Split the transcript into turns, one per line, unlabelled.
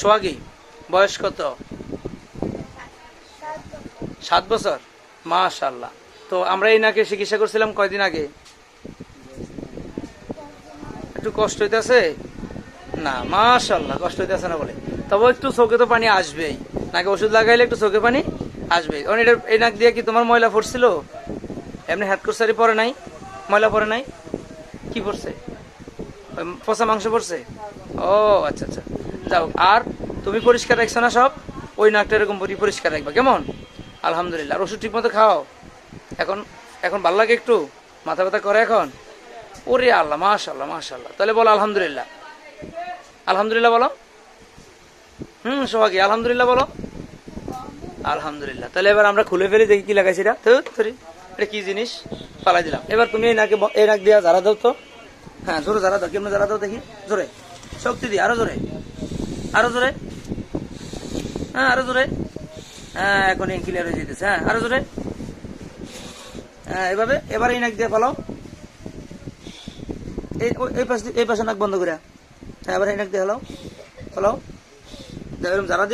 সোহাগী, বয়স কত? সাত বছর। মাশাল্লাহ তো আমরা এই নাকে চিকিৎসা করছিলাম কয়দিন আগে? একটু কষ্ট হইতেছে? না মাশাল্লাহ কষ্ট হইতেছে না বলে। তবে একটু চোখে তো পানি আসবেই। নাকি ওষুধ লাগাইলে একটু চোখে পানি আসবেই। কারণ এটা এই নাক দিয়ে কি তোমার ময়লা পড়ছিল? এমনি হাত কুরসারি পরে নাই? ময়লা পরে নাই? কি পড়ছে? পচা মাংস পড়ছে? ও আচ্ছা আচ্ছা। যাও, আর তুমি পরিষ্কার রাখছো না সব? ওই নাকটা এরকম পরি- পরিষ্কার রাখবা, কেমন? আলহামদুলিল্লাহ আর ওষুধ ঠিক মতো খাও। এখন এখন ভালো লাগে একটু? মাথা ব্যথা করে এখন? ওরে আল্লাহ মাশাল্লাহ মাশাল্লাহ তাহলে বলো আলহামদুলিল্লাহ। আলহামদুলিল্লাহ বলো। হুম, সোহাগী, আলহামদুলিল্লাহ বলো। আলহামদুলিল্লাহ। তাহলে এবার আমরা খুলে ফেলি, দেখি কি লাগাইছি এটা। ধরি এটা কি জিনিস? পালাই দিলাম। এবার তুমি এই নাকে এই নাক দিয়া ঝাড়া দাও তো। হ্যাঁ জোরে ঝাড়া দাও, কেমন ঝাড়া দাও দেখি। জোরে। শক্তি দিয়ে আরও জোরে। আরও জোরে। হ্যাঁ আরও জোরে। হ্যাঁ এখন ক্লিয়ার হয়ে যেতেছে হ্যাঁ আরও জোরে। হ্যাঁ এভাবে। এবার এই নাক দিয়ে পালাও। এই এই পাশে এই পাশে নাক বন্ধ করে হ্যাঁ এবার এই নাক দিয়ে হলো এরকম যারা